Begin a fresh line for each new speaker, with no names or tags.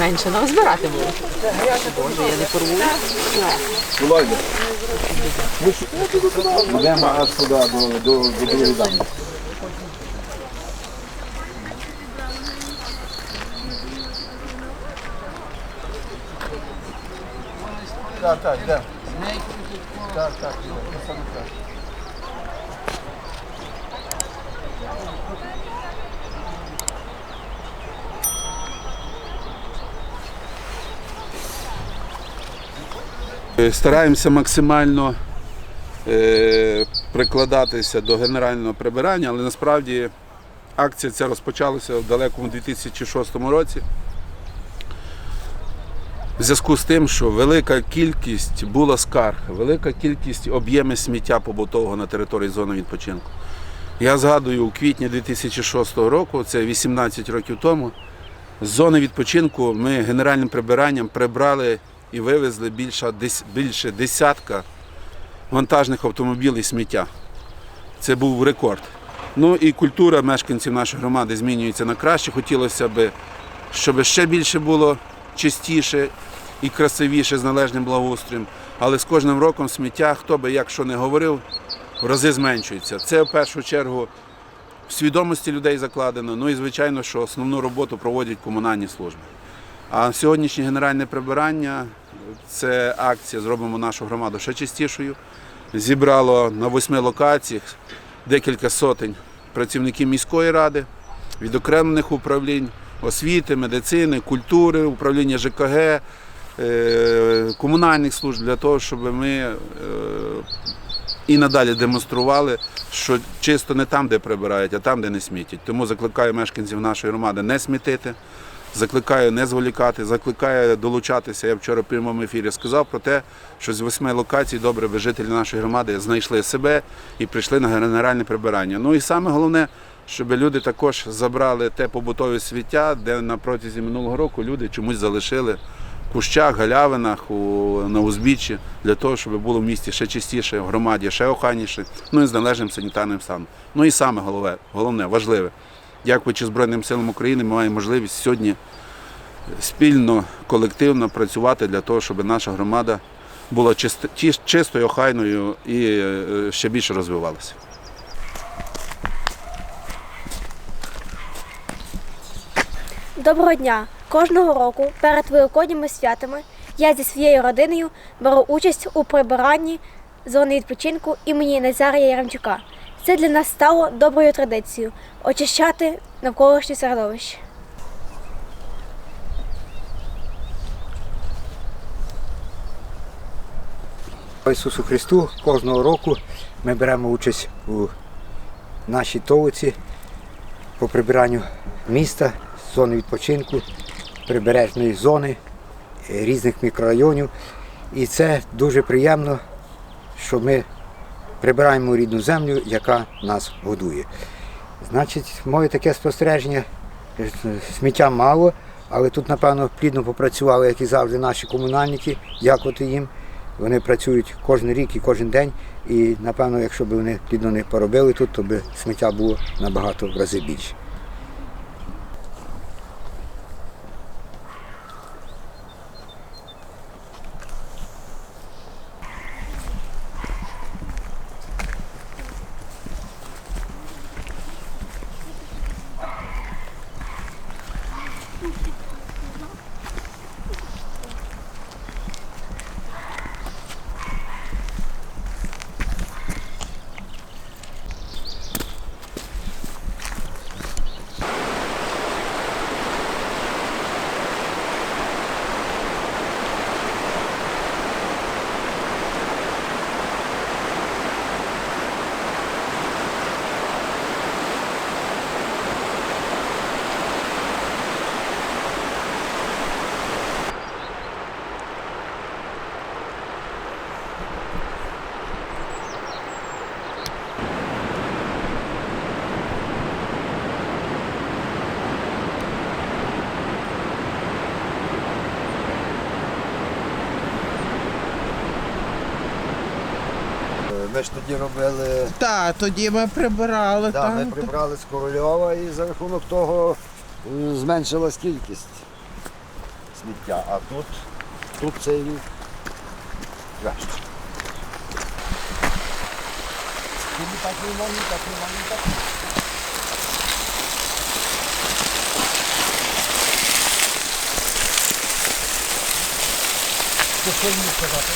Менше нам збирати було. Боже, я не порву.
Йдемо аж сюди до, до, до Так, так, йдемо. Так, так, йдемо. Краще.
Стараємося максимально е, прикладатися до генерального прибирання, але насправді акція ця розпочалася в далекому 2006 році. В зв'язку з тим, що велика кількість була скарг, велика кількість об'ємів сміття побутового на території зони відпочинку. Я згадую, у квітні 2006 року, це 18 років тому, з зони відпочинку ми генеральним прибиранням прибрали і вивезли більше, більше десятка вантажних автомобілів сміття. Це був рекорд. Ну і культура мешканців нашої громади змінюється на краще. Хотілося б, щоб ще більше було чистіше і красивіше з належним благоустроєм. Але з кожним роком сміття, хто би як що не говорив, в рази зменшується. Це в першу чергу в свідомості людей закладено. Ну і звичайно, що основну роботу проводять комунальні служби. А сьогоднішнє генеральне прибирання це акція Зробимо нашу громаду ще чистішою. Зібрало на восьми локаціях декілька сотень працівників міської ради, відокремлених управлінь освіти, медицини, культури, управління ЖКГ, е, комунальних служб для того, щоб ми е, і надалі демонстрували, що чисто не там, де прибирають, а там, де не смітять. Тому закликаю мешканців нашої громади не смітити. Закликаю не зволікати, закликаю долучатися. Я вчора в прямому ефірі сказав про те, що з восьми локацій добре би жителі нашої громади знайшли себе і прийшли на генеральне прибирання. Ну і саме головне, щоб люди також забрали те побутове сміття, де на протязі минулого року люди чомусь залишили в кущах, галявинах, у, на узбіччі, для того, щоб було в місті ще чистіше, в громаді ще охайніше, ну і з належним санітарним станом. Ну і саме головне, головне важливе. Дякуючи Збройним силам України, ми маємо можливість сьогодні спільно, колективно працювати для того, щоб наша громада була чистою, охайною і е, ще більше розвивалася.
Доброго дня! Кожного року перед великодніми святами я зі своєю родиною беру участь у прибиранні зони відпочинку імені Назарія Яремчука. Це для нас стало доброю традицією очищати навколишнє середовище.
Ісусу Христу кожного року ми беремо участь у нашій толиці по прибиранню міста, зони відпочинку, прибережної зони, е, різних мікрорайонів. І це дуже приємно, що ми прибираємо рідну землю, яка нас годує. Значить, моє таке спостереження, е, сміття мало, але тут, напевно, плідно попрацювали, як і завжди, наші комунальники, дякувати їм. Вони працюють кожен рік і кожен день. І напевно, якщо б вони плідно не поробили тут, то б сміття було набагато в рази більше.
Ми ж тоді робили,
Так, тоді ми прибирали
да,
там.
ми прибрали з Корольова і за рахунок того зменшилась кількість сміття. А тут, тут цей рік краще.
Що мені сказати?